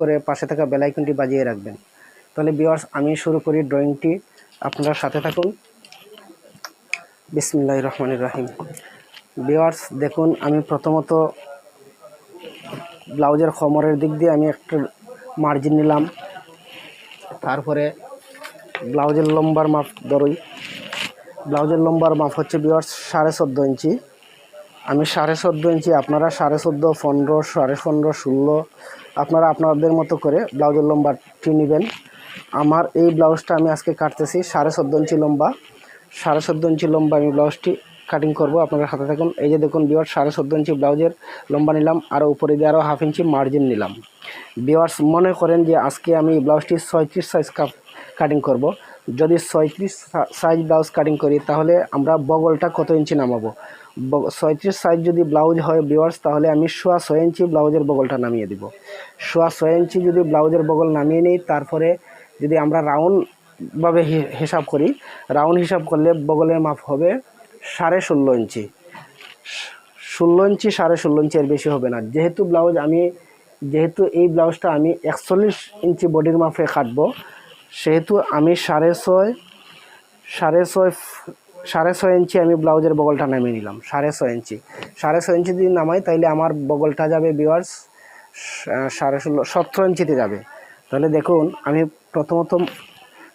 করে পাশে থাকা বেলাইকনটি বাজিয়ে রাখবেন। তাহলে বিওয়ার্স আমি শুরু করি ড্রয়িংটি আপনারা সাথে থাকুন। বিসমিল্লাহ রহমান রাহিম। বিওয়ার্স দেখুন, আমি প্রথমত ব্লাউজের খমরের দিক দিয়ে আমি একটা মার্জিন নিলাম। তারপরে ব্লাউজের লম্বার মাপ ধরুই। ব্লাউজের লম্বার মাপ হচ্ছে বিওয়ার্স সাড়ে চোদ্দ ইঞ্চি। আমি সাড়ে চোদ্দ ইঞ্চি, আপনারা সাড়ে চোদ্দ, পনেরো, সাড়ে পনেরো, ষোলো আপনারা আপনাদের মতো করে ব্লাউজের লম্বাটি নেবেন। আমার এই ব্লাউজটা আমি আজকে কাটতেছি, সাড়ে চোদ্দ ইঞ্চি লম্বা। সাড়ে চোদ্দ ইঞ্চি লম্বা আমি ব্লাউজটি কাটিং করব। আপনারা হাতে থাকুন। এই যে দেখুন বিওয়ার্স সাড়ে চোদ্দ ইঞ্চি ব্লাউজের লম্বা নিলাম, আর উপরে দিয়ে আরও হাফ ইঞ্চি মার্জিন নিলাম। বিওয়ার্স মনে করেন যে আজকে আমি ব্লাউজটি ছয়ত্রিশ সাইজ কাটিং করব। যদি ছয়ত্রিশ সাইজ ব্লাউজ কাটিং করি, তাহলে আমরা বগলটা কত ইঞ্চি নামাবো? ছয়ত্রিশ সাইজ যদি ব্লাউজ হয় বিওয়ার্স তাহলে আমি সোয়া ছয় ইঞ্চি ব্লাউজের বগলটা নামিয়ে দিব। সোয়া ছয় ইঞ্চি যদি ব্লাউজের বগল নামিয়ে নিই, তারপরে যদি আমরা রাউন্ডভাবে হিসাব করি রাউন্ড হিসাব করলে বগলের মাপ হবে সাড়ে ষোলো ইঞ্চি ষোলো ইঞ্চি সাড়ে ষোলো ইঞ্চি বেশি হবে না। যেহেতু ব্লাউজ আমি, যেহেতু এই ব্লাউজটা আমি একচল্লিশ ইঞ্চি বডির মাপে কাটবো সেহেতু আমি সাড়ে ছয় সাড়ে ছয় সাড়ে ছয় ইঞ্চি আমি ব্লাউজের বগলটা নামিয়ে নিলাম, সাড়ে ছয় ইঞ্চি। সাড়ে ছয় ইঞ্চি যদি নামাই, তাইলে আমার বগলটা যাবে বিওয়ার্স সাড়ে ষোলো, সতেরো ইঞ্চিতে যাবে। তাহলে দেখুন, আমি প্রথমত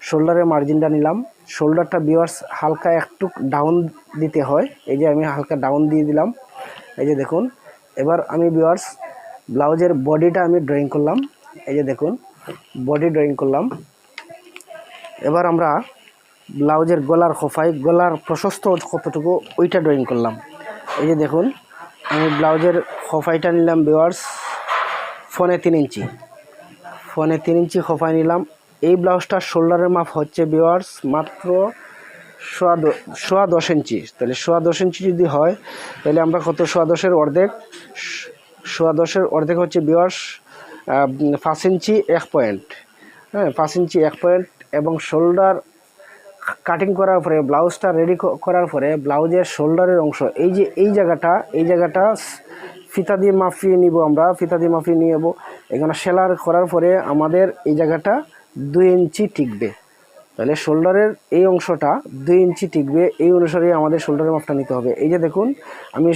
শোল্ডারের মার্জিনটা নিলাম। শোল্ডারটা বিওয়ার্স হালকা একটু ডাউন দিতে হয়। এই যে আমি হালকা ডাউন দিয়ে দিলাম। এই যে দেখুন, এবার আমি বিওয়ার্স ব্লাউজের বডিটা আমি ড্রয়িং করলাম। এই যে দেখুন বডি ড্রয়িং করলাম। এবার আমরা ব্লাউজের গলার খোফাই, গলার প্রশস্ত কতটুকু, ওইটা ড্রয়িং করলাম। এই যে দেখুন, আমি ব্লাউজের খোফাইটা নিলাম বিওয়ার্স ফোনে তিন ইঞ্চি। ফোনে তিন ইঞ্চি খোফাই নিলাম। এই ব্লাউজটার শোল্ডারের মাপ হচ্ছে বিওয়ার্স মাত্র সোয়া সোয়া দশ ইঞ্চি। তাহলে সোয়া দশ ইঞ্চি যদি হয়, তাহলে আমরা কত, সোয়া দশের অর্ধেক? সোয়া দশের অর্ধেক হচ্ছে বিওয়ার্স পাঁচ ইঞ্চি এক পয়েন্ট হ্যাঁ পাঁচ ইঞ্চি এক পয়েন্ট এবং শোল্ডার কাটিং করার পরে, ব্লাউজটা রেডি করার পরে, ব্লাউজের শোল্ডারের অংশ, এই যে, এই জায়গাটা এই জায়গাটা ফিতা দিয়ে মাফিয়ে নিব আমরা, ফিতা দিয়ে মাফিয়ে নিয়ে যাব এখানে সেলার করার পরে আমাদের এই জায়গাটা দুই ইঞ্চি টিকবে। তাহলে শোল্ডারের এই অংশটা দুই ইঞ্চি টিকবে, এই অনুসারে আমাদের শোল্ডারের মাপটা নিতে হবে। এই যে দেখুন, আমি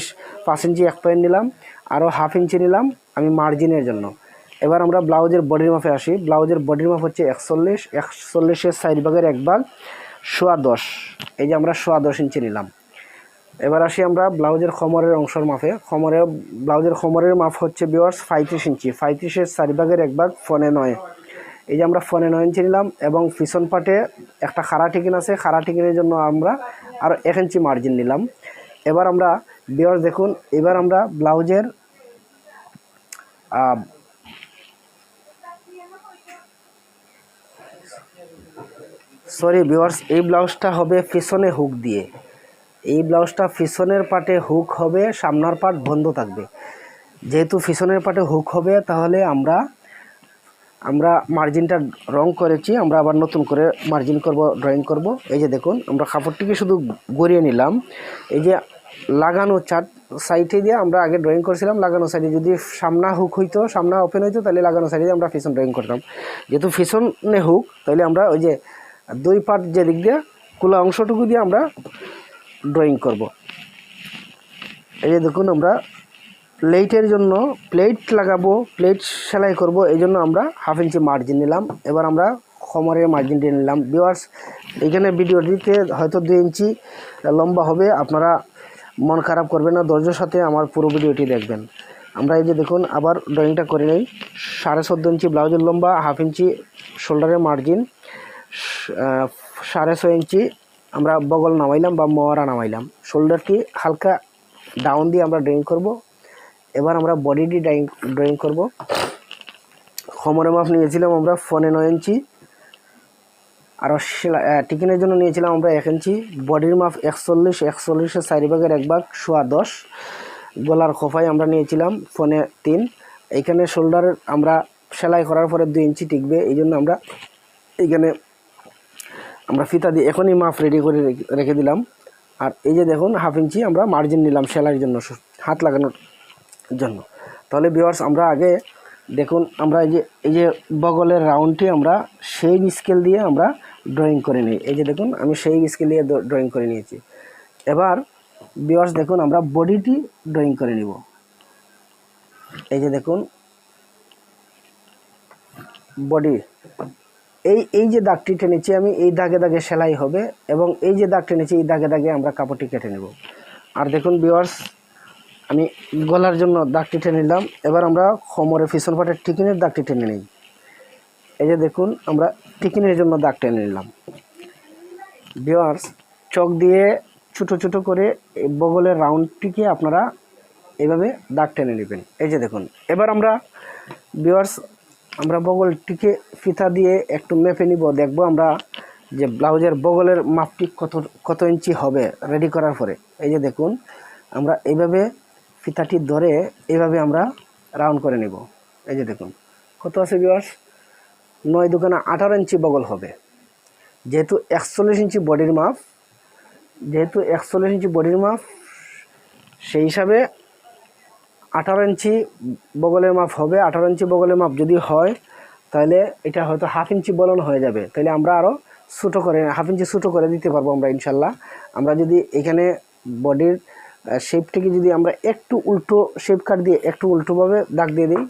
পাঁচ ইঞ্চি এক পয়েন্ট নিলাম আরও হাফ ইঞ্চি নিলাম, আমি মার্জিনের জন্য। এবার আমরা ব্লাউজের বডির মাপে আসি। ব্লাউজের বডির মাপ হচ্ছে একচল্লিশ, একচল্লিশের সাইড ভাগের এক ভাগ, সোয়া দশ। এই যে আমরা সোয়া দশ ইঞ্চি নিলাম। এবার আসি আমরা ব্লাউজের খমরের অংশের মাপে। খমরের ব্লাউজের খমরের মাপ হচ্ছে বিওয়ার্স পঁয়ত্রিশ ইঞ্চি। পঁয়ত্রিশের চারি ভাগের এক ভাগ, ফোনে নয়। এই যে আমরা ফোনে নয় ইঞ্চি নিলাম এবং পিছন পাটে একটা খাড়া টিকিন আছে। খাড়া টিকিনের জন্য আমরা আরও এক ইঞ্চি মার্জিন নিলাম। এবার আমরা বিওয়ার্স দেখুন, এবার আমরা ব্লাউজের সরি ভিউয়ার্স এই ব্লাউজটা হবে পিছনে হুক দিয়ে। এই ব্লাউজটা পিছনের পাটে হুক হবে, সামনার পাট বন্ধ থাকবে। যেহেতু পিছনের পাটে হুক হবে, তাহলে আমরা আমরা মার্জিনটা রং করেছি, আমরা আবার নতুন করে মার্জিন করব ড্রয়িং করব। এই যে দেখুন, আমরা কাপড়টিকে শুধু গড়িয়ে নিলাম। এই যে লাগানো চাট সাইডে দিয়ে আমরা আগে ড্রয়িং করেছিলাম, লাগানো সাইডে যদি সামনা হুক হইতো, সামনা ওপেন হইতো, তাহলে লাগানো সাইডে আমরা পিছন ড্রয়িং করতাম। যেহেতু পিছনে হুক তাহলে আমরা ওই যে দুই পার্ট যে দিক দিয়ে খোলা অংশটুকু দিয়ে আমরা ড্রয়িং করব। এই যে দেখুন, আমরা প্লেটের জন্য প্লেট লাগাবো প্লেট সেলাই করব, এই জন্য আমরা হাফ ইঞ্চি মার্জিন নিলাম। এবার আমরা খমরের মার্জিনটি নিলাম। বিওয়ার্স এখানে ভিডিওটিতে হয়তো দুই ইঞ্চি লম্বা হবে, আপনারা মন খারাপ করবেন না, ধৈর্যের সাথে আমার পুরো ভিডিওটি দেখবেন। আমরা এই যে দেখুন, আবার ড্রয়িংটা করে নেই। সাড়ে চোদ্দ ইঞ্চি ব্লাউজের লম্বা হাফ ইঞ্চি শোল্ডারের মার্জিন সাড়ে ছয় ইঞ্চি আমরা বগল নামাইলাম বা মোয়ারা নামাইলাম। শোল্ডারটি হালকা ডাউন দিয়ে আমরা ড্রয়িং করব। এবার আমরা বডিটি ড্রয়িং ড্রয়িং করব। খমরের মাপ নিয়েছিলাম আমরা ফোনে নয় ইঞ্চি। আর টিকিনের জন্য নিয়েছিলাম আমরা এক ইঞ্চি। বডির মাপ একচল্লিশ একচল্লিশের চারি ভাগের এক ভাগ, সোয়া দশ। গলার খোফাই আমরা নিয়েছিলাম ফোনে তিন। এইখানে শোল্ডার আমরা সেলাই করার পরে দুই ইঞ্চি টিকবে। এই জন্য আমরা এইখানে আমরা ফিতা দিয়ে এখনই মাফ রেডি করে রেখে দিলাম। আর এই যে দেখুন হাফ ইঞ্চি আমরা মার্জিন নিলাম সেলাইয়ের জন্য, হাত লাগানোর জন্য। তাহলে বিওয়ার্স আমরা আগে দেখুন, আমরা এই যে এই যে বগলের রাউন্ডটি আমরা সেই স্কেল দিয়ে আমরা ড্রয়িং করে নিই। এই যে দেখুন, আমি সেই স্কেল দিয়ে ড্রয়িং করে নিয়েছি। এবার বিয়ার্স দেখুন, আমরা বডিটি ড্রয়িং করে নিব। এই যে দেখুন বডি এই এই যে দাগটি টেনেছি আমি, এই দাগে দাগে সেলাই হবে এবং এই যে দাগ টেনেছি এই দাগে দাগে আমরা কাপড়টি কেটে নেব। আর দেখুন বিয়ার্স আমি গলার জন্য দাগটি টেনে নিলাম। এবার আমরা কোমরে পিছন পাটের টিকিনের দাগটি টেনে নিই। এই যে দেখুন, আমরা টিকিনের জন্য দাগ টেনে নিলাম। বিয়ার্স চক দিয়ে ছোটো ছোটো করে বগলের রাউন্ডটিকে আপনারা এভাবে দাগ টেনে নেবেন। এই যে দেখুন, এবার আমরা বিয়ার্স আমরা বগলটিকে ফিতা দিয়ে একটু মেপে নিব, দেখব আমরা যে ব্লাউজের বগলের মাপটি কত কত ইঞ্চি হবে রেডি করার পরে। এই যে দেখুন, আমরা এইভাবে ফিতাটি ধরে এইভাবে আমরা রাউন্ড করে নিব। এই যে দেখুন, কত আছে বিয়ার্স নয় দোকানে আঠারো ইঞ্চি বগল হবে। যেহেতু একচল্লিশ ইঞ্চি বডির মাপ, যেহেতু একচল্লিশ ইঞ্চি বডির মাপ, সেই হিসাবে আঠারো ইঞ্চি বগলের মাপ হবে, আঠারো ইঞ্চি বগলের মাপ যদি হয়, তাহলে এটা হয়তো হাফ ইঞ্চি বলন হয়ে যাবে। তাহলে আমরা আরও ছোটো করে, হাফ ইঞ্চি ছোটো করে দিতে পারব আমরা, ইনশাল্লাহ। আমরা যদি এখানে বডির শেপটিকে যদি আমরা একটু উল্টো শেপ কাট দিয়ে একটু উল্টোভাবে দাগ দিয়ে দিই,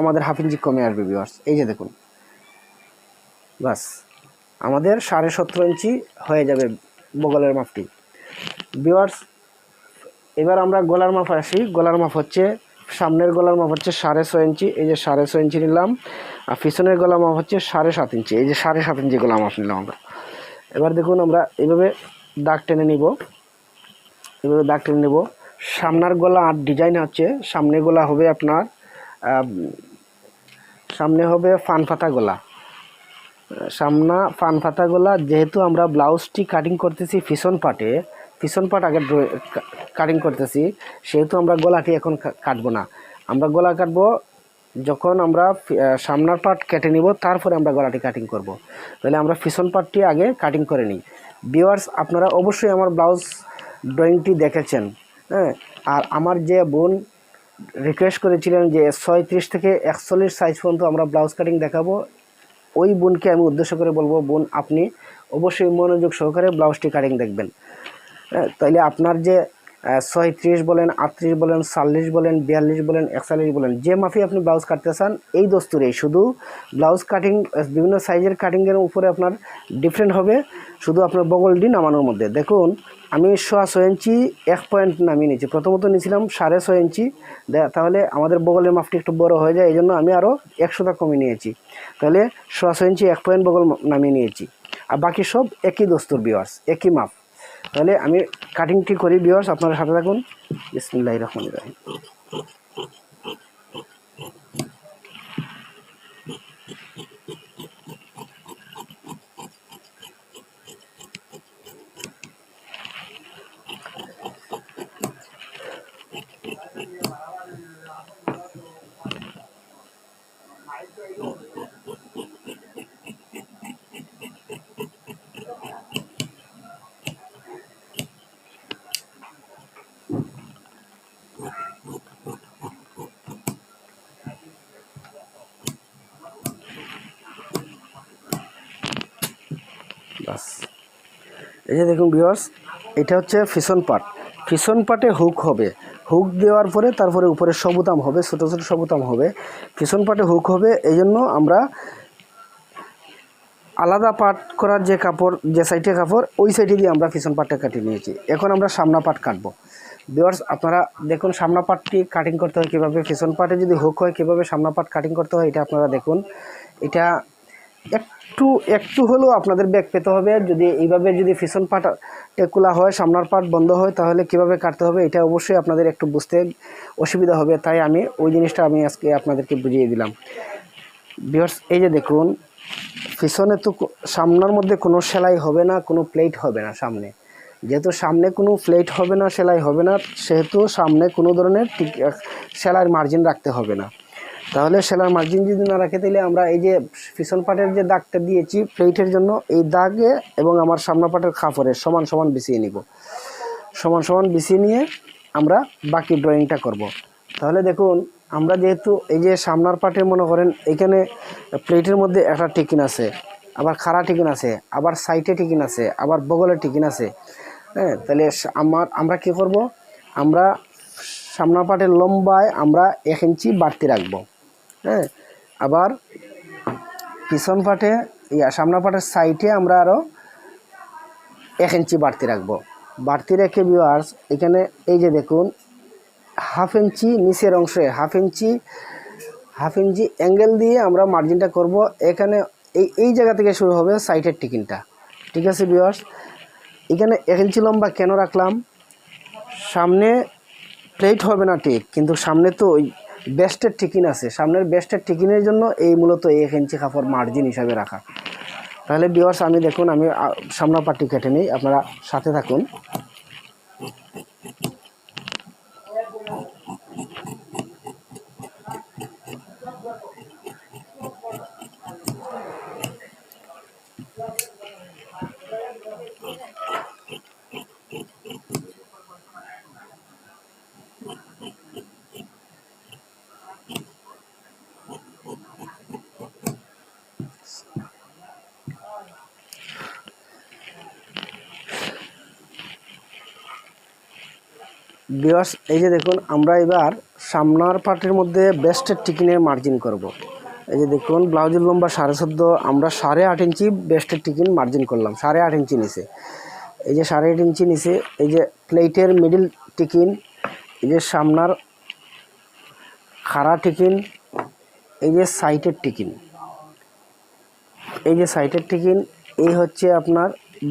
আমাদের হাফ ইঞ্চি কমে আসবে ভিউয়ার্স এই যে দেখুন। বাস, আমাদের সাড়ে সতেরো ইঞ্চি হয়ে যাবে বগলের মাপটি। ভিউয়ার্স এবার আমরা গলার মাপ আসি। গলার মাপ হচ্ছে সামনের গলার মাপ হচ্ছে সাড়ে ছয় ইঞ্চি, এই যে সাড়ে ছয় ইঞ্চি নিলাম। আর পিছনের গলার মাপ হচ্ছে সাড়ে সাত ইঞ্চি, এই যে সাড়ে সাত ইঞ্চি গলা মাপ নিলাম আমরা। এবার দেখুন আমরা এইভাবে দাগ টেনে নিব। এভাবে দাগ টেনে নেব। সামনের গলা আর ডিজাইন হচ্ছে, সামনে গলা হবে আপনার সামনে হবে ফান ফাতা গলা। সামনা ফান ফাতা গলা, যেহেতু আমরা ব্লাউজটি কাটিং করতেছি পিছন পাটে পিছন পাট আগে কাটিং করতেছি সেহেতু আমরা গলাটি এখন কাটবো না। আমরা গলা কাটবো যখন আমরা সামনার পাট কেটে নিব তারপরে আমরা গলাটি কাটিং করব। তাহলে আমরা পিছন পাটটি আগে কাটিং করে নিই। ভিওয়ার্স আপনারা অবশ্যই আমার ব্লাউজ ড্রয়িংটি দেখেছেন হ্যাঁ? আর আমার যে বোন রিকোয়েস্ট করেছিলেন যে ছয়ত্রিশ থেকে একচল্লিশ সাইজ পর্যন্ত আমরা ব্লাউজ কাটিং দেখাবো ওই বোনকে আমি উদ্দেশ্য করে বলব বোন আপনি অবশ্যই মনোযোগ সহকারে ব্লাউজটি কাটিং দেখবেন। হ্যাঁ, তাইলে আপনার যে ছয়ত্রিশ বলেন, আটত্রিশ বলেন, চল্লিশ বলেন, বিয়াল্লিশ বলেন, একচল্লিশ বলেন, যে মাফি আপনি ব্লাউজ কাটতে চান, এই দস্তুরেই। শুধু ব্লাউজ কাটিং বিভিন্ন সাইজের কাটিংয়ের উপরে আপনার ডিফারেন্ট হবে, শুধু আপনার বগলটি নামানোর মধ্যে। দেখুন, আমি সোয়া ছয় ইঞ্চি, এক পয়েন্ট নামিয়ে নিয়েছি। প্রথমত নিয়েছিলাম সাড়ে ছয় ইঞ্চি। তাহলে আমাদের বগলের মাপটি একটু বড় হয়ে যায় এই জন্য আমি আরও একশোটা কমিয়ে নিয়েছি। তাহলে সোয়া ছয় ইঞ্চি, এক পয়েন্ট বগল নামিয়ে নিয়েছি। আর বাকি সব একই দস্তুর বিওয়ার্স একই মাপ। তাহলে আমি কাটিংটি করি বিয়ার্স আপনারা সাথে থাকুন। ইসমুল্লাহ রহমান রাহিম। বাস এই যে দেখুন বিয়ার্স এটা হচ্ছে ফিশন পাট ফিশন পাটে হুক হবে। হুক দেওয়ার পরে তারপরে উপরে সবুতাম হবে, ছোটো ছোটো সবুতাম হবে। ফিশন পাটে হুক হবে এই জন্য আমরা আলাদা পাট করার যে কাপড়, যে সাইডে কাপড়, ওই সাইডে দিয়ে আমরা পিছন পাটটা কাটিয়ে নিয়েছি। এখন আমরা সামনা পাট কাটবো। বিয়ার্স আপনারা দেখুন সামনা পাটটি কাটিং করতে হয়, কীভাবে পিছন পাটে যদি হুক হয়, কীভাবে সামনা পাট কাটিং করতে হয়, এটা আপনারা দেখুন। এটা একটু একটু হলেও আপনাদের ব্যাগ পেতে হবে। যদি এইভাবে যদি পিছন পাট টেকুলা হয়, সামনার পাট বন্ধ হয়, তাহলে কীভাবে কাটতে হবে এটা অবশ্যই আপনাদের একটু বুঝতে অসুবিধা হবে। তাই আমি ওই জিনিসটা আমি আজকে আপনাদেরকে বুঝিয়ে দিলাম। বিয়ার্স এই যে দেখুন পিছনে তো সামনের মধ্যে কোনো সেলাই হবে না, কোনো প্লেট হবে না সামনে। যেহেতু সামনে কোনো প্লেট হবে না, সেলাই হবে না, সেহেতু সামনে কোনো ধরনের সেলাইয়ের মার্জিন রাখতে হবে না। তাহলে সেলার মার্জিন যদি না রাখে, তাহলে আমরা এই যে পিছন পাটের যে দাগটা দিয়েছি প্লেটের জন্য এই দাগে এবং আমার সামনা পাটের খাপড়ে সমান সমান বিছিয়ে নিব। সমান সমান বিছিয়ে নিয়ে আমরা বাকি ড্রয়িংটা করব। তাহলে দেখুন, আমরা যেহেতু এই যে সামনার পাটে মনে করেন এখানে প্লেটের মধ্যে একটা টিকিন আছে, আবার খাড়া টিকিন আছে, আবার সাইটে টিকিন আছে, আবার বগলে টিকিন আছে হ্যাঁ? তাহলে আমার আমরা কি করব? আমরা সামনার পাটের লম্বায় আমরা এক ইঞ্চি বাড়তি রাখব। হ্যাঁ? আবার পিছন পাটে, ইয়া সামনা পাটের সাইডে আমরা আরও এক ইঞ্চি বাড়তি রাখব। বাড়তি রেখে ভিউয়ার্স এখানে এই যে দেখুন হাফ ইঞ্চি নিচের অংশে half inch half inch angle দিয়ে আমরা মার্জিনটা করব। এখানে এই এই জায়গা থেকে শুরু হবে সাইডের টিকিনটা ঠিক আছে ভিউয়ার্স এখানে এক ইঞ্চি লম্বা কেন রাখলাম? সামনে প্লেট হবে না ঠিক, কিন্তু সামনে তো ওই বেস্টের টিকিন আছে। সামনের বেস্টের টিকিনের জন্য এই মূলত এক ইঞ্চি কাপড় মার্জিন হিসাবে রাখা। তাহলে বিওয়ার্স আমি দেখুন, আমি সামনের পাটটি কেটে নিই। আপনারা সাথে থাকুন। বিয়ার্স এই যে দেখুন, আমরা এবার সামনার পার্টের মধ্যে বেস্টের টিকিনের মার্জিন করব। এই যে দেখুন ব্লাউজের লম্বা সাড়ে চোদ্দ, আমরা সাড়ে আট ইঞ্চি বেস্টের টিকিন মার্জিন করলাম, সাড়ে আট ইঞ্চি নিচে। এই যে সাড়ে আট ইঞ্চি নিচে, এই যে প্লেটের মিডিল টিকিন এই যে সামনার খাড়া টিকিন এই যে সাইটের টিকিন এই যে সাইটের টিকিন এই হচ্ছে আপনার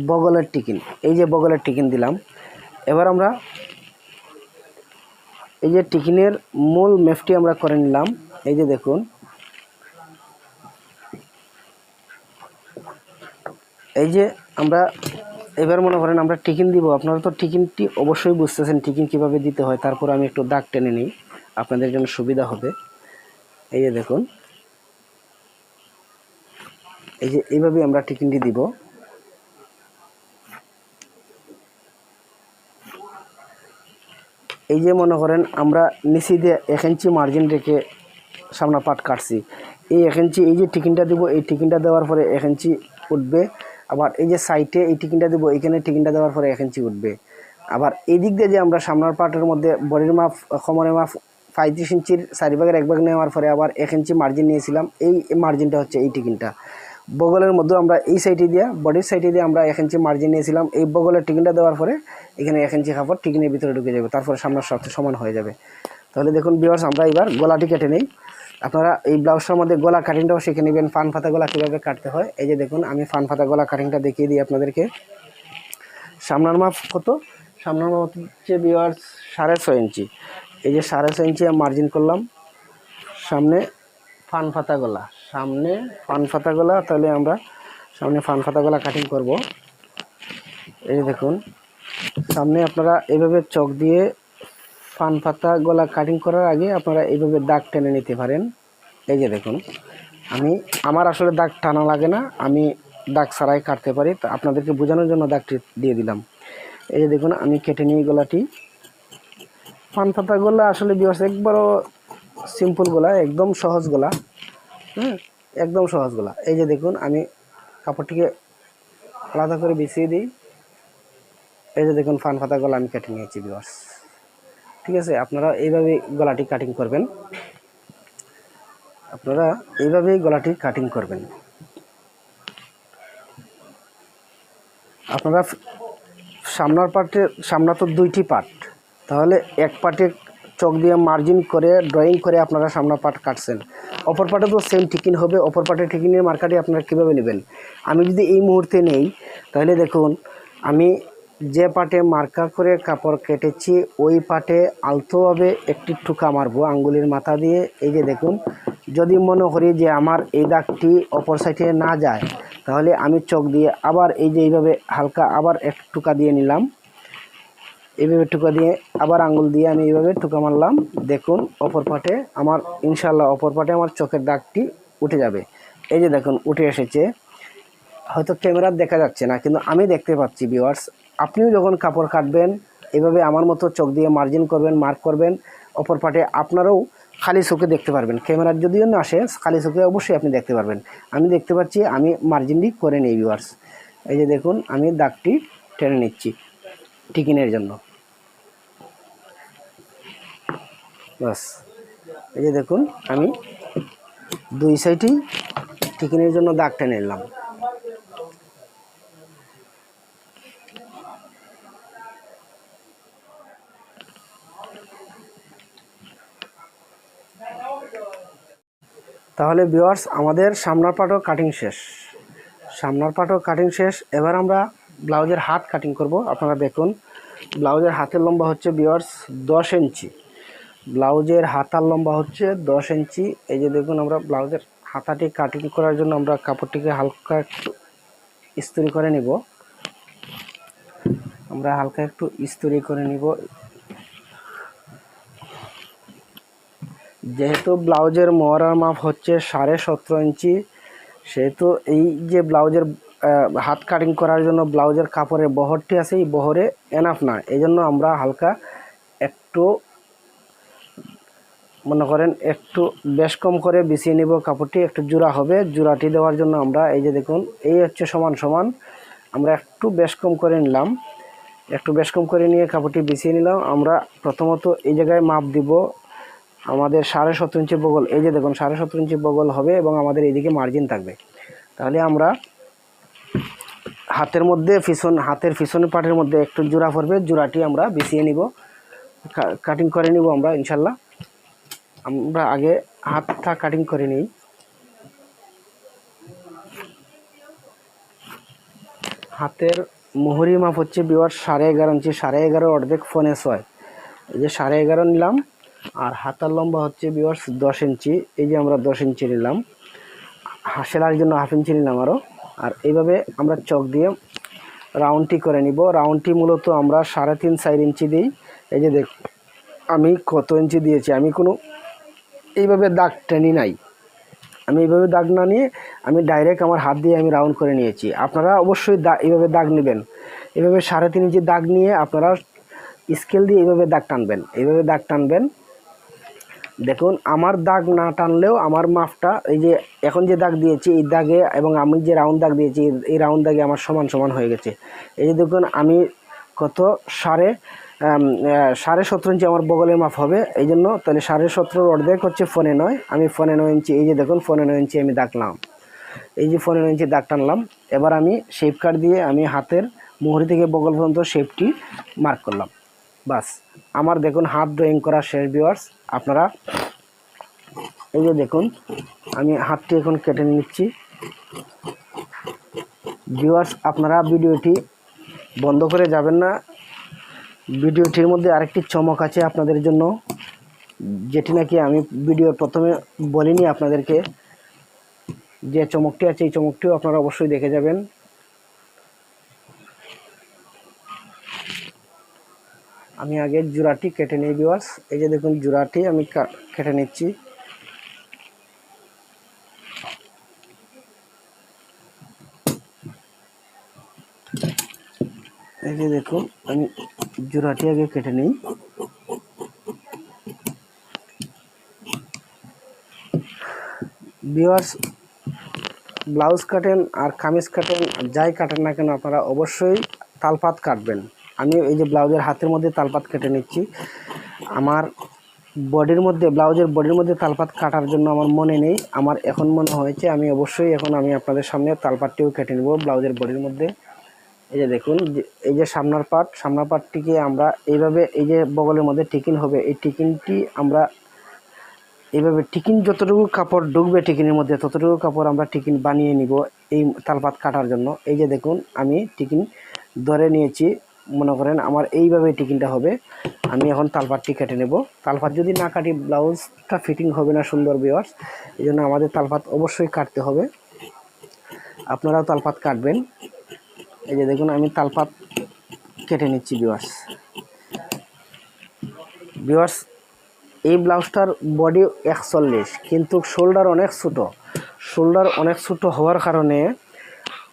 বগলের টিকিন এই যে বগলের টিকিন দিলাম। এবার আমরা এই যে টিকিনের মূল মেফটি আমরা করে নিলাম, এই যে দেখুন। এই যে আমরা এবার মনে করেন আমরা টিকিন দিব, আপনারা তো টিকিনটি অবশ্যই বুঝতেছেন টিকিন কীভাবে দিতে হয়, তারপর আমি একটু দাগ টেনে নিই, আপনাদের জন্য সুবিধা হবে। এই যে দেখুন। এই যে এইভাবে আমরা টিকিনটি দিব। এই যে মনে করেন আমরা নিচে দিয়ে এক ইঞ্চি মার্জিন রেখে সামনা পাট কাটছি। এই এক ইঞ্চি, এই যে টিকিনটা দিব, এই টিকিনটা দেওয়ার পরে এক ইঞ্চি উঠবে। আবার এই যে সাইডে এই টিকিনটা দিব, এখানে টিকিনটা দেওয়ার পরে এক ইঞ্চি উঠবে। আবার এই দিক দিয়ে যে আমরা সামনার পাটের মধ্যে বডির মাপ কমরের মাপ পঁয়ত্রিশ ইঞ্চির চারি ভাগের এক ভাগ নেওয়ার পরে আবার এক ইঞ্চি মার্জিন নিয়েছিলাম। এই মার্জিনটা হচ্ছে এই টিকিনটা। বগলের মধ্যে আমরা এই সাইডে দিয়ে বডির সাইডে দিয়ে আমরা এক ইঞ্চি মার্জিন নিয়েছিলাম। এই বগলের টিকিনটা দেওয়ার পরে এখানে এক ইঞ্চি কাপড় টিকিনের ভিতরে ঢুকে যাবে, তারপরে সামনের সাথে সমান হয়ে যাবে। তাহলে দেখুন বিয়ার্স আমরা এবার গলাটি কেটে নেই। আপনারা এই ব্লাউজটার মধ্যে গলা কাটিংটাও শিখে নেবেন, ফান ফাতা গলা কীভাবে কাটতে হয়। এই যে দেখুন, আমি ফান ফাতা গলা কাটিংটা দেখিয়ে দিই আপনাদেরকে। সামনের মাপ কত? সামনের মাপ হচ্ছে বিয়ার্স সাড়ে ছয় ইঞ্চি এই যে সাড়ে ছয় ইঞ্চি মার্জিন করলাম, সামনে ফান ফাতা গলা। সামনে ফান ফাতা গলা তাহলে আমরা সামনে ফান ফাতা গলা কাটিং করব। এই দেখুন, সামনে আপনারা এভাবে চক দিয়ে ফান পাতা গলা কাটিং করার আগে আপনারা এইভাবে দাগ টেনে নিতে পারেন। এই যে দেখুন, আমি, আমার আসলে দাগ টানা লাগে না, আমি দাগ ছাড়াই কাটতে পারি, তো আপনাদেরকে বোঝানোর জন্য দাগটি দিয়ে দিলাম। এই যে দেখুন, আমি কেটে নিই গলাটি। পান পাতা গলা আসলে বিবাস একবারও সিম্পল গলা, একদম সহজ গলা। হুম, একদম সহজ গলা। এই যে দেখুন, আমি কাপড়টিকে আলাদা করে বিছিয়ে দিই। এই যে দেখুন, ফান পাতা গলা আমি কেটে নিয়েছি বিবাস ঠিক আছে, আপনারা এইভাবে গলাটি কাটিং করবেন। আপনারা এইভাবেই গলাটি কাটিং করবেন। আপনারা সামনার পার্টে সামনা তো দুইটি পার্ট। তাহলে এক পার্টে চক দিয়ে মার্জিন করে ড্রয়িং করে আপনারা সামনা পার্ট কাটছেন। অপর পার্টে তো সেম টিকিন হবে, অপর পার্টে টিকিনের মার্কাটি আপনারা কীভাবে নেবেন? আমি যদি এই মুহূর্তে নেই, তাহলে দেখুন, আমি যে পাটে মার্কা করে কাপড় কেটেছি, ওই পাটে আলতোভাবে একটি টুকা মারবো আঙ্গুলির মাথা দিয়ে। এই যে দেখুন, যদি মনে করি যে আমার এই দাগটি অপর সাইডে না যায়, তাহলে আমি চোখ দিয়ে আবার এই যে এইভাবে হালকা আবার এক টুকা দিয়ে নিলাম। এইভাবে টুকা দিয়ে আবার আঙ্গুল দিয়ে আমি এইভাবে টুকা মারলাম। দেখুন, অপর পাটে আমার ইনশাল্লাহ অপর পাটে আমার চোখের দাগটি উঠে যাবে। এই যে দেখুন, উঠে এসেছে। হয়তো ক্যামেরার দেখা যাচ্ছে না, কিন্তু আমি দেখতে পাচ্ছি ভিওয়ার্স আপনিও যখন কাপড় কাটবেন, এভাবে আমার মতো চোখ দিয়ে মার্জিন করবেন মার্ক করবেন, অপর পাটে আপনারাও খালি চোখে দেখতে পারবেন। ক্যামেরার যদিও না আসে, খালি চোখে অবশ্যই আপনি দেখতে পারবেন। আমি দেখতে পাচ্ছি, আমি মার্জিনটি করে নিই ভিউয়ার্স এই যে দেখুন, আমি দাগটি টেনে নিচ্ছি টিকিনের জন্য। বাস। এই যে দেখুন, আমি দুই সাইডেই টিকিনের জন্য দাগ টেনে নিলাম। তাহলে ভিওয়ার্স আমাদের সামনার পাটও কাটিং শেষ। সামনার পাটও কাটিং শেষ। এবার আমরা ব্লাউজের হাত কাটিং করব। আপনারা দেখুন, ব্লাউজের হাতের লম্বা হচ্ছে ভিওয়ার্স দশ ইঞ্চি। ব্লাউজের হাতার লম্বা হচ্ছে দশ ইঞ্চি। এই যে দেখুন আমরা ব্লাউজের হাতাটি কাটিং করার জন্য আমরা কাপড়টিকে হালকা একটু ইস্ত্রি করে নিব। আমরা হালকা একটু ইস্ত্রি করে নিব। যেহেতু ব্লাউজের মহড়ার মাপ হচ্ছে সাড়ে সতেরো ইঞ্চি, সেহেতু এই যে ব্লাউজের হাত কাটিং করার জন্য ব্লাউজের কাপড়ের বহরটি আছে, এই বহরে এনাফ না। এই জন্য আমরা হালকা একটু মনে করেন একটু বেশ কম করে বিছিয়ে নিব কাপড়টি, একটু জোড়া হবে। জোড়াটি দেওয়ার জন্য আমরা এই যে দেখুন, এই হচ্ছে সমান সমান, আমরা একটু বেশ কম করে নিলাম। একটু বেশ কম করে নিয়ে কাপড়টি বিছিয়ে নিলাম। আমরা প্রথমত এই জায়গায় মাপ দিব আমাদের সাড়ে সতেরো ইঞ্চি বগল। এই যে দেখুন, সাড়ে সতেরো ইঞ্চি বগল হবে এবং আমাদের এইদিকে মার্জিন থাকবে। তাহলে আমরা হাতের মধ্যে পিছন, হাতের পিছনের পাটের মধ্যে একটু জোড়া পড়বে। জোড়াটি আমরা বিছিয়ে নিব। কাটিং করে নিব আমরা, ইনশাল্লাহ। আমরা আগে হাতটা কাটিং করে নিই। হাতের মোহরি মাপ হচ্ছে বিওয়ার সাড়ে এগারো ইঞ্চি, সাড়ে এগারো অর্ধেক ফোনে ছয়। এই যে সাড়ে এগারো নিলাম, আর হাতার লম্বা হচ্ছে বিওয়ার্স দশ ইঞ্চি, এই যে আমরা দশ ইঞ্চি নিলাম। সেলাইয়ের জন্য হাফ ইঞ্চি নিলাম আরও আর এইভাবে আমরা চক দিয়ে রাউন্ডটি করে নিব। রাউন্ডটি মূলত আমরা সাড়ে তিন, চার ইঞ্চি দিই। এই যে দেখ, আমি কত ইঞ্চি দিয়েছি? আমি কোনো এইভাবে দাগ টেনি নাই। আমি এইভাবে দাগ না নিয়ে আমি ডাইরেক্ট আমার হাত দিয়ে আমি রাউন্ড করে নিয়েছি। আপনারা অবশ্যই দা এইভাবে দাগ নেবেন। এইভাবে সাড়ে তিন ইঞ্চি দাগ নিয়ে আপনারা স্কেল দিয়ে এইভাবে দাগ টানবেন। এইভাবে দাগ টানবেন। দেখুন, আমার দাগ না টানলেও আমার মাপটা এই যে এখন যে দাগ দিয়েছি, এই দাগে এবং আমি যে রাউন্ড দাগ দিয়েছি, এই রাউন্ড দাগে আমার সমান সমান হয়ে গেছে। এই যে দেখুন, আমি কত সাড়ে সাড়ে সতেরো ইঞ্চি আমার বগলের মাপ হবে এই জন্য তাহলে সাড়ে সতেরোর অর্ধেক হচ্ছে ফোনে নয়। আমি ফোনে নয় ইঞ্চি, এই যে দেখুন, ফোনে নয় ইঞ্চি আমি দাগ দাগলাম এই যে ফোনে নয় ইঞ্চি দাগ টানলাম, এবার আমি শেপ কাট দিয়ে আমি হাতের মুহুরি থেকে বগল পর্যন্ত শেপটি মার্ক করলাম। বাস, আমার দেখুন, হাত ড্রয়িং করা শেষ ভিউয়ার্স আপনারা এই যে দেখুন, আমি হাতটি এখন কেটে নিচ্ছি। ভিউয়ার্স আপনারা ভিডিওটি বন্ধ করে যাবেন না ভিডিওটির মধ্যে আরেকটি চমক আছে আপনাদের জন্য, যেটি নাকি আমি ভিডিও প্রথমে বলিনি আপনাদেরকে। যে চমকটি আছে, এই চমকটিও আপনারা অবশ্যই দেখে যাবেন। আমি আগে জোড়াটি কেটে নিই ভিউয়ার্স এই যে দেখুন, জোড়াটি আমি কেটে নিচ্ছি। এই যে দেখুন, আমি জোড়াটি আগে কেটে নিই। ভিউয়ার্স ব্লাউজ কাটেন আর কামিজ কাটেন যাই কাটেন না কেন আপনারা অবশ্যই তালপাত কাটবেন। আমি এই যে ব্লাউজের হাতের মধ্যে তালপাত কেটে নিচ্ছি। আমার বডির মধ্যে, ব্লাউজের বডির মধ্যে তালপাত কাটার জন্য আমার মনে নেই। আমার এখন মনে হয়েছে, আমি অবশ্যই এখন আমি আপনাদের সামনে তালপাতটিও কেটে নেব ব্লাউজের বডির মধ্যে। এই যে দেখুন এই যে সামনার পাট, সামনার পাটটিকে আমরা এইভাবে এই যে বগলের মধ্যে টিকিন হবে, এই টিকিনটি আমরা এইভাবে টিকিন যতটুকু কাপড় ঢুকবে টিকিনের মধ্যে, ততটুকু কাপড় আমরা টিকিন বানিয়ে নিব এই তালপাত কাটার জন্য। এই যে দেখুন, আমি টিকিন ধরে নিয়েছি, মনে করেন আমার এইভাবে টিকিনটা হবে, আমি এখন তালপাতটি কেটে নেব। তালপাত যদি না কাটি, ব্লাউজটা ফিটিং হবে না সুন্দর বিয়ার্স এই জন্য আমাদের তালপাত অবশ্যই কাটতে হবে। আপনারাও তালপাত কাটবেন। এই যে দেখুন, আমি তালপাত কেটে নিচ্ছি বিওয়ার্স বিওয়ার্স এই ব্লাউজটার বডি একচল্লিশ, কিন্তু শোল্ডার অনেক ছোটো। শোল্ডার অনেক ছোটো হওয়ার কারণে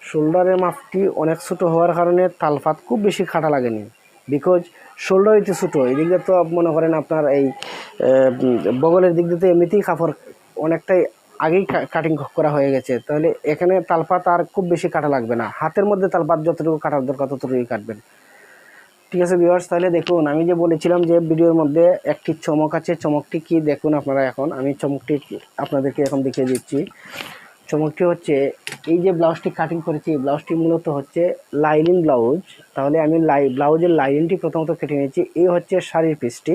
শোল্ডারের মাপটি অনেক ছোটো হওয়ার কারণে তালপাত খুব বেশি খাটা লাগেনি। বিকজ শোল্ডার ইতে ছোটো, এদিকে তো মনে করেন আপনার এই বগলের দিক দিয়ে এমনিতেই কাপড় অনেকটাই আগেই কাটিং করা হয়ে গেছে। তাহলে এখানে তালপাত আর খুব বেশি কাটা লাগবে না। হাতের মধ্যে তালপাত যতটুকু কাটার দরকার ততটুকুই কাটবেন। ঠিক আছে ভিউয়ার্স তাহলে দেখুন, আমি যে বলেছিলাম যে ভিডিওর মধ্যে একটি চমক আছে, চমকটি কি দেখুন আপনারা এখন। আমি চমকটি আপনাদেরকে এখন দেখিয়ে দিচ্ছি। চমকটি হচ্ছে, এই যে ব্লাউজটি কাটিং করেছি ব্লাউজটি মূলত হচ্ছে লাইলিং ব্লাউজ তাহলে আমি লাই ব্লাউজের লাইলিংটি প্রথমত কেটে নিয়েছি। এই হচ্ছে শাড়ির পিসটি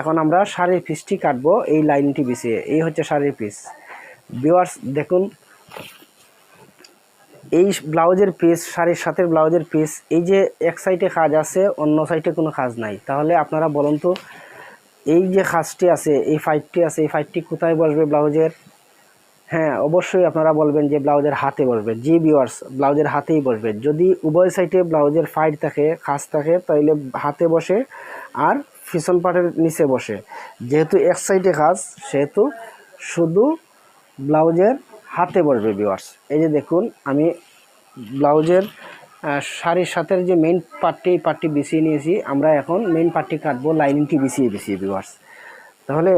এখন আমরা শাড়ির পিসটি কাটবো এই লাইনটি বিছিয়ে এই হচ্ছে শাড়ির পিস ভিউয়ার্স দেখুন, এই ব্লাউজের পিস শাড়ির সাথে ব্লাউজের পিস এই যে এক সাইডে কাজ আছে, অন্য সাইডে কোনো কাজ নাই। তাহলে আপনারা বলুন তো, এই যে কাজটি আছে, এই ফাইটটি আছে, এই ফাইটটি কোথায় বসবে ব্লাউজের? হ্যাঁ অবশ্যই আপনারা বলবেন যে ব্লাউজের হাতে বসবে। জি ভিউয়ার্স ব্লাউজের হাতেই বসবে। যদি উভয় সাইডে ব্লাউজের ফাইট থাকে খাস থাকে তাহলে হাতে বসে আর ফিসন পাটের নিচে বসে। যেহেতু এক সাইডে কাজ, সেহেতু শুধু ব্লাউজের হাতে বসবে ভিউয়ার্স এই যে দেখুন, আমি ব্লাউজের শাড়ির সাথে যে মেইন পার্টটি পার্টটি বিছিয়ে নিয়েছি, আমরা এখন মেইন পার্টটি কাটবো লাইনিংটি বিছিয়ে বিছিয়ে ভিউয়ার্স তাহলে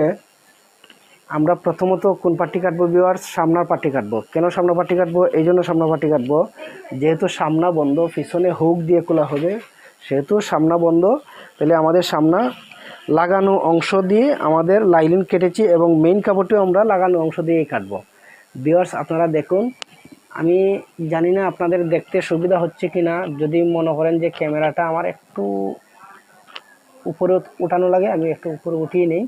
আমরা প্রথমত কোন পার্টি কাটবো ভিউয়ার্স সামনার পার্টি কাটবো। কেন সামনা পার্টি কাটবো? এই জন্য সামনা পার্টি কাটবো। যেহেতু সামনা বন্ধ, পিছনে হুক দিয়ে খোলা হবে, সেহেতু সামনা বন্ধ, তাহলে আমাদের সামনা লাগানো অংশ দিয়ে আমাদের লাইলিন কেটেছি এবং মেইন কাপড়টিও আমরা লাগানো অংশ দিয়েই কাটবো। ভিউয়ার্স আপনারা দেখুন, আমি জানি না আপনাদের দেখতে সুবিধা হচ্ছে কি না যদি মনে করেন যে ক্যামেরাটা আমার একটু উপরে উঠানো লাগে, আমি একটু উপরে উঠিয়ে নিই।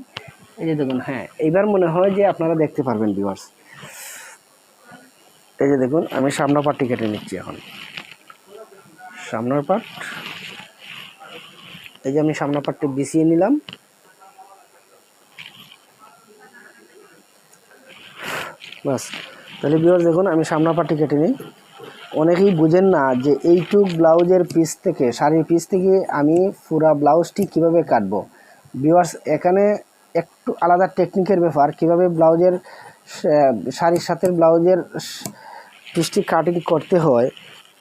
এই যে দেখুন হ্যাঁ এইবার মনে হয় যে আপনারা দেখতে পারবেন ভিউয়ার্স এই যে দেখুন, আমি সামনা পাটটি কেটে নিচ্ছি এখন। সামনের পাট এই যে আমি সামনা পাটটি বিছিয়ে নিলাম। বাস, তাহলে ভিউয়ার্স দেখুন, আমি সামনা পাটটি কেটে নিই। অনেকেই বুঝেন না যে এইটুক ব্লাউজের পিস থেকে, শাড়ির পিস থেকে আমি পুরা ব্লাউজটি কীভাবে কাটবো। ভিউয়ার্স এখানে একটু আলাদা টেকনিকের ব্যাপার, কীভাবে ব্লাউজের শাড়ির সাথে ব্লাউজের পিসটি কাটিং করতে হয়।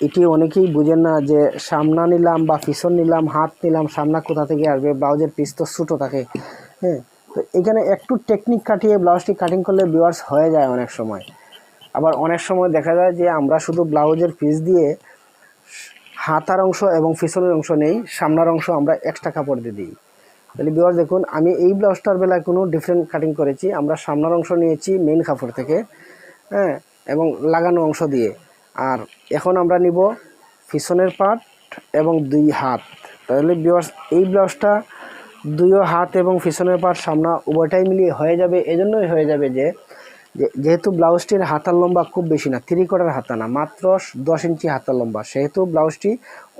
এটি অনেকেই বুঝেন না যে সামনা নিলাম বা পিছন নিলাম, হাত নিলাম, সামনা কোথা থেকে আসবে, ব্লাউজের পিস তো ছোটো থাকে। হ্যাঁ তো এখানে একটু টেকনিক কাটিয়ে ব্লাউজটি কাটিং করলে ভিউয়ার্স হয়ে যায় অনেক সময়। আবার অনেক সময় দেখা যায় যে আমরা শুধু ব্লাউজের পিস দিয়ে হাতার অংশ এবং পিছনের অংশ নেই, সামনার অংশ আমরা এক্সট্রা কাপড় দিয়ে দিই। তাহলে বিওয়ার দেখুন, আমি এই ব্লাউজটার বেলায় কোনো ডিফারেন্ট কাটিং করেছি। আমরা সামনার অংশ নিয়েছি মেইন কাপড় থেকে হ্যাঁ এবং লাগানো অংশ দিয়ে। আর এখন আমরা নিব পিছনের পার্ট এবং দুই হাত। তাহলে বিওয়ার্স এই ব্লাউজটা দুইও হাত এবং পিছনের পার্ট সামনা উভয়টাই মিলিয়ে হয়ে যাবে। এজন্যই হয়ে যাবে যে যেহেতু ব্লাউজটির হাতার লম্বা খুব বেশি না থ্রি কোটার হাতা না, মাত্র দশ ইঞ্চি হাতার লম্বা, সেহেতু ব্লাউজটি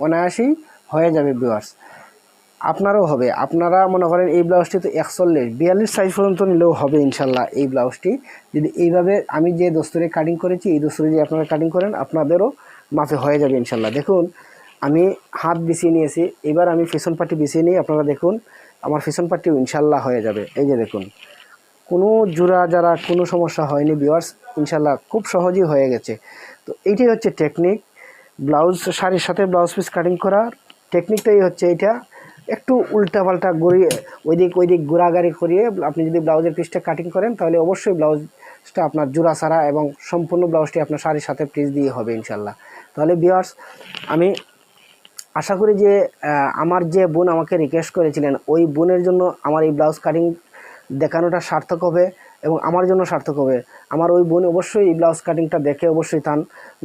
অনায়াসেই হয়ে যাবে ভিউয়ার্স আপনারও হবে। আপনারা মনে করেন এই ব্লাউজটি তো একচল্লিশ, বিয়াল্লিশ সাইজ পর্যন্ত নিলেও হবে ইনশাল্লাহ এই ব্লাউজটি। যদি এইভাবে আমি যে দস্তুরে কাটিং করেছি, এই দস্তুরে যদি আপনারা কাটিং করেন, আপনাদেরও মাপে হয়ে যাবে ইনশাল্লাহ। দেখুন, আমি হাত বিছিয়ে নিয়েছি, এবার আমি ফিশন পাটি বিছিয়ে নিই আপনারা দেখুন, আমার ফিশন পাটিও ইনশাল্লাহ হয়ে যাবে। এই যে দেখুন, কোনো জোড়া যারা কোনো সমস্যা হয়নি বিওয়ার্স ইনশাল্লাহ খুব সহজেই হয়ে গেছে। তো এইটাই হচ্ছে টেকনিক ব্লাউজ শাড়ির সাথে ব্লাউজ পিস কাটিং করার টেকনিকটাই হচ্ছে এইটা একটু উল্টাপাল্টা গড়িয়ে ওইদিক ওইদিক ঘোরাগাড়ি করিয়ে আপনি যদি ব্লাউজের পিসটা কাটিং করেন, তাহলে অবশ্যই ব্লাউজটা আপনার জোড়া ছাড়া এবং সম্পূর্ণ ব্লাউজটি আপনার শাড়ির সাথে পিস দিয়ে হবে ইনশাল্লাহ। তাহলে ভিওয়ার্স আমি আশা করি যে আমার যে বোন আমাকে রিকোয়েস্ট করেছিলেন, ওই বোনের জন্য আমার এই ব্লাউজ কাটিং দেখানোটা সার্থক হবে এবং আমার জন্য সার্থক হবে। আমার ওই বোন অবশ্যই এই ব্লাউজ কাটিংটা দেখে অবশ্যই তান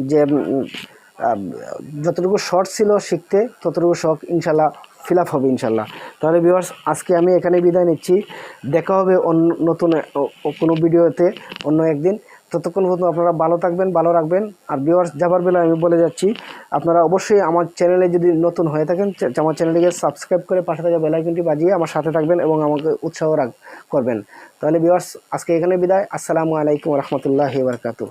যে যতটুকু শর্ট ছিল শিখতে, ততটুকু শখ ইনশাল্লাহ ফিল আপ হবে ইনশাল্লাহ তাহলে ভিউয়ার্স আজকে আমি এখানে বিদায় নিচ্ছি। দেখা হবে অন্য, নতুন কোনো ভিডিওতে অন্য একদিন। ততক্ষণ পর্যন্ত আপনারা ভালো থাকবেন, ভালো রাখবেন। আর ভিউয়ার্স যাবার বেলা আমি বলে যাচ্ছি, আপনারা অবশ্যই আমার চ্যানেলে যদি নতুন হয়ে থাকেন আমার চ্যানেলটিকে সাবস্ক্রাইব করে পাশে থাকা বেলাইকনটি বাজিয়ে আমার সাথে থাকবেন এবং আমাকে উৎসাহ রাখ, করবেন। তাহলে ভিউয়ার্স আজকে এখানে বিদায়। আসসালামু আলাইকুম রহমতুল্লাহ বারকাতু